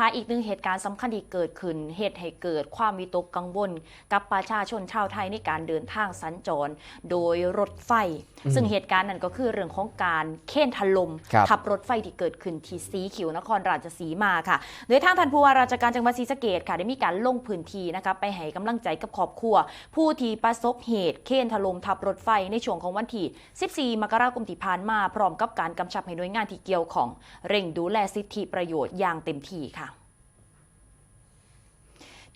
คะอีกหนึ่งเหตุการณ์สำคัญที่เกิดขึ้น เหตุให้เกิดความวิตกกังวล กับประชาชนชาวไทยในการเดินทางสัญจร โดยรถไฟ ซึ่งเหตุการณ์นั้นก็คือเรื่องของการเค้นถล่มครับทับรถไฟที่เกิดขึ้นที่สีขิวนครราชสีมาค่ะ โดยทางท่านผู้ว่าราชการจังหวัดศรีสะเกษค่ะได้มีการลงพื้นที่นะคะไปให้กำลังใจกับครอบครัว ผู้ที่ประสบเหตุเค้นถล่มทับรถไฟในช่วงของวันที่14มกราคมที่ผ่านมาพร้อมกับการกำชับให้หน่วยงานที่เกี่ยวของเร่งดูแลสิทธิประโยชน์อย่างเต็มที่ค่ะ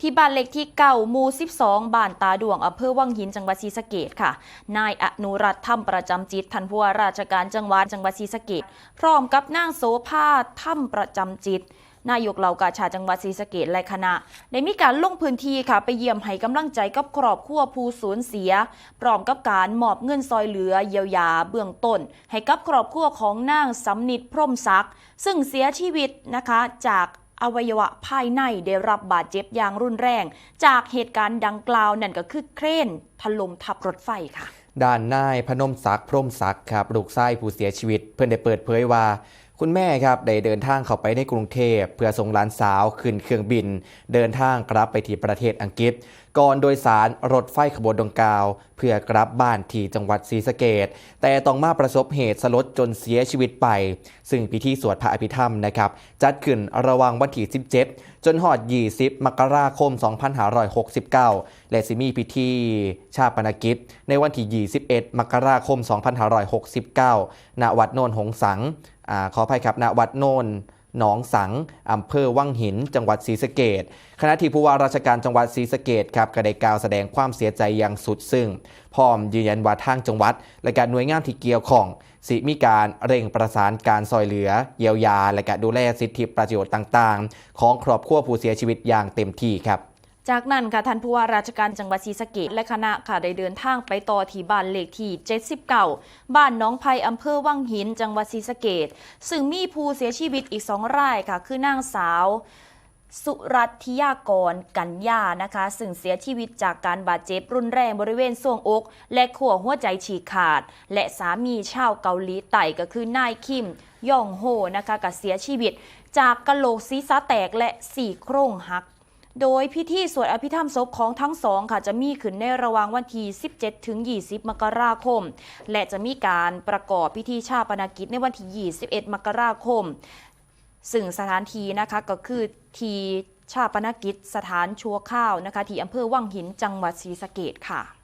ที่บ้านเล็กที่เก่ามู12 บ้านตาดวงอำเภอวังหินจังหวัดศรีสะเกษค่ะ นายอนุรัตน์ถ้ำประจำจิตทันผู้ว่าราชการจังหวัดจังหวัดศรีสะเกษพร้อมกับนางโสภาถ้ำประจำจิตนายกเหล่ากาชาจังหวัดศรีสะเกษและคณะได้มีการลงพื้นที่ค่ะ ไปเยี่ยมให้กำลังใจกับครอบครัวผู้สูญเสียพร้อมกับการมอบเงินซอยเหลือเยียวยาเบื้องต้น ให้กับครอบครัวของนางสำนิดพรมศักดิ์ซึ่งเสียชีวิตนะคะจาก อวัยวะภายในได้รับบาดเจ็บอย่างรุนแรง จากเหตุการณ์ดังกล่าวนั่นก็คือเครนถล่มทับรถไฟค่ะ ด้านนายพนมศักดิ์พรมศักดิ์ครับลูกชายผู้เสียชีวิต เพื่อนได้เปิดเผยว่า คุณแม่ครับได้เดินทางเข้าไปในกรุงเทพ เพื่อส่งหลานสาวขึ้นเครื่องบิน เดินทางกลับไปที่ประเทศอังกฤษ ก่อนโดยสารรถไฟขบวนดังกล่าว เพื่อกลับบ้านที่จังหวัดศรีสะเกดแต่ต้องมาประสบเหตุสลดจนเสียชีวิตไป ซึ่งพิธีสวดพระอภิธรรมนะครับ จัดขึ้นระหว่างวันที่17 จนหอด 20 มกราคม 2569 และสิมีพิธีชาปนกิจ ในวันที่ 21 มกราคม 2569 ณ วัดโนนหงสัง ขออภัยครับณวัดโนนหนองสังอำเภอวังหิน จังหวัดศรีสะเกดขณะที่ผู้ว่าราชการจังหวัดศรีสะเกดครับก็ได้กล่าวแสดงความเสียใจอย่างสุดซึ่งพร้อมยืนยันว่าทางจังหวัด และการหน่วยงานที่เกี่ยวข้องสิมีการเร่งประสานการซอยเหลือ เยียวยา และการดูแลสิทธิประโยชน์ต่าง ๆ ของครอบครัวผู้เสียชีวิตอย่างเต็มที่ครับ จากนั้นค่ะท่านผู้ว่าราชการจังหวัดศรีสะเกษและคณะค่ะได้เดินทางไปต่อที่บ้านเลขที่ 79 บ้านน้องไผ่อำเภอวังหิน จังหวัดศรีสะเกษซึ่งมีผู้เสียชีวิตอีกสองรายค่ะ คือนางสาว สุรัตธิยากรกันยานะคะ ซึ่งเสียชีวิตจากการบาดเจ็บรุนแรงบริเวณส่วงอก และขั้วหัวใจฉีกขาด และสามีชาวเกาหลีใต้ก็คือนายคิมย่องโฮนะคะก็เสียชีวิต จากกะโหลกศีรษะแตกและสี่โครงหัก โดยพิธีสวดอภิธรรมศพของทั้งสองค่ะจะมีขึ้นในระหว่างวันที่ 17 ถึง 20 มกราคม และจะมีการประกอบพิธีชาปนกิจในวันที่ 21 มกราคม ซึ่งสถานที่นะคะก็คือที่ชาปนกิจสถานชั่วข้าวนะคะที่อำเภอวังหินจังหวัดศรีสะเกดค่ะ